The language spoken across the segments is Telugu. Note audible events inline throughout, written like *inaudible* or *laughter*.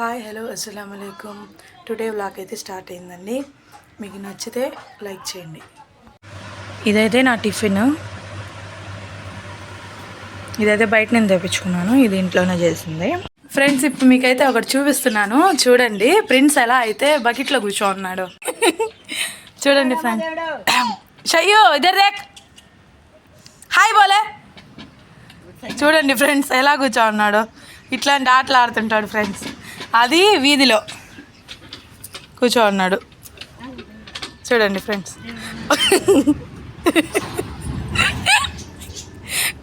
హాయ్ హలో అస్సలం అయికం టుడే వ్లాగ్ అయితే స్టార్ట్ అయిందండి. మీకు నచ్చితే లైక్ చేయండి. ఇదైతే నా టిఫిన్. ఇదైతే బయట నేను తెప్పించుకున్నాను. ఇది ఇంట్లోనే చేసింది. ఫ్రెండ్స్ ఇప్పుడు మీకైతే ఒకటి చూపిస్తున్నాను. చూడండి ప్రిన్స్ ఎలా అయితే బకెట్లో కూర్చో ఉన్నాడు *laughs* చూడండి ఫ్రెండ్స్ షయ్యో *clears throat* ఇద్దరు దేక్. హాయ్ బోలే. చూడండి ఫ్రెండ్స్ ఎలా కూర్చో ఉన్నాడు ఇట్లాంటి ఆటలు ఆడుతుంటాడు ఫ్రెండ్స్ అది వీధిలో. కూర్చో ఉన్నాడు చూడండి ఫ్రెండ్స్.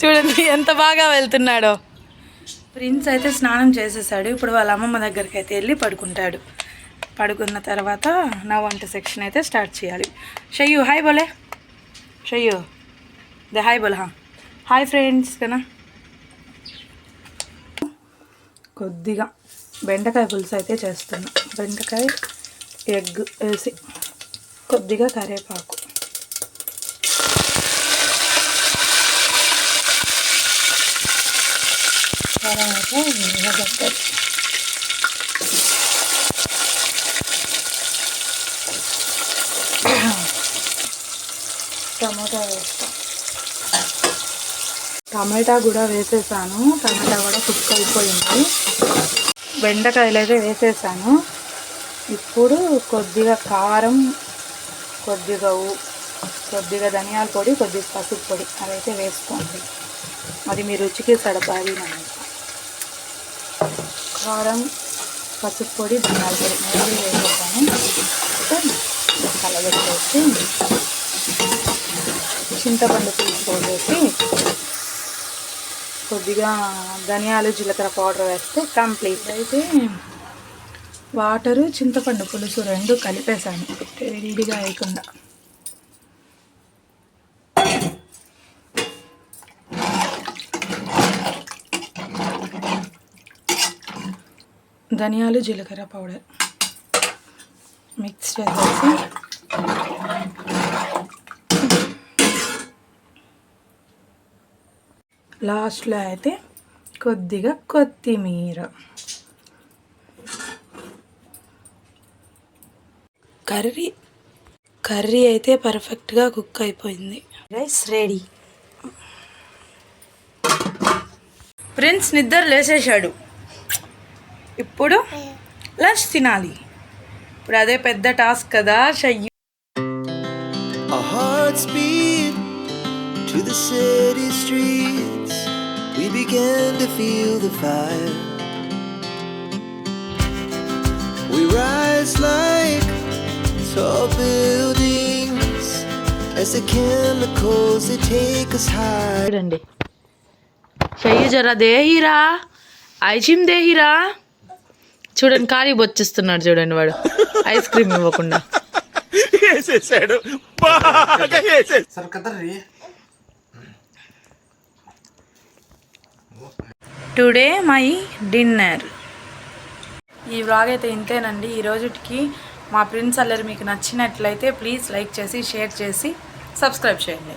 చూడండి ఎంత బాగా వెళ్తున్నాడో. ప్రిన్స్ అయితే స్నానం చేసేసాడు. ఇప్పుడు వాళ్ళ అమ్మమ్మ దగ్గరికి అయితే వెళ్ళి పడుకుంటాడు. పడుకున్న తర్వాత నా వంట సెక్షన్ అయితే స్టార్ట్ చేయాలి. షయ్యు హాయ్ బోలే. షయ్యు దే హాయ్ బోల్ హా. హాయ్ ఫ్రెండ్స్ కదా కొద్దిగా. బెండకాయ పులుసు అయితే చేస్తున్నా. బెండకాయ ఎగ్ వేసి కొద్దిగా కరివేపాకు తర్వాత ఉల్లగడ్డలు టమాటా వేస్తాం. టమాటా కూడా వేసేసాను. టమాటా కూడా కుక్ అయిపోయింది. బెండకాయలు అయితే వేసేసాను. ఇప్పుడు కొద్దిగా కారం కొద్దిగా కొద్దిగా ధనియాల పొడి కొద్దిగా పసుపు పొడి అదైతే వేసుకోండి. అది మీ రుచికి సరిపడి కారం పసుపు పొడి ధనియాల పొడి మళ్ళీ వేసేసాను. కలబెట్టేసి చింతపండు పులుసు పోసేసి కొద్దిగా ధనియాలు జీలకర్ర పౌడర్ వేస్తే కంప్లీట్. అయితే వాటరు చింతపండు పులుసు రెండు కలిపేసాను విడిగా వేయకుండా. ధనియాలు జీలకర్ర పౌడర్ మిక్స్ చేసేసి లాస్ట్లో అయితే కొద్దిగా కొత్తిమీర. కర్రీ కర్రీ అయితే పర్ఫెక్ట్గా కుక్ అయిపోయింది. Rice ready. ప్రిన్స్ నిద్ర లేచేశాడు ఇప్పుడు లంచ్ తినాలి. ఇప్పుడు అదే పెద్ద టాస్క్ కదా షయ్యి. To the city streets. We began to feel the fire. We rise like tall buildings as the chemicals they take us high. చూడండి చెయ్యి జర దేహిరా ఐజిమ్ దేహిరా చూడండి ఖాళీ బొచ్చిస్తున్నాడు చూడండి వాడు ఐస్ క్రీమ్ ఇవ్వకుండా వేసేసాడు బాగా వేసేసాడు టుడే మై డిన్నర్. ఈ వ్లాగ్ అయితే ఇంతేనండి. ఈ రోజుకి మా ప్రిన్స్ అల్లరి మీకు నచ్చినట్లయితే ప్లీజ్ లైక్ చేసి షేర్ చేసి సబ్స్క్రైబ్ చేయండి.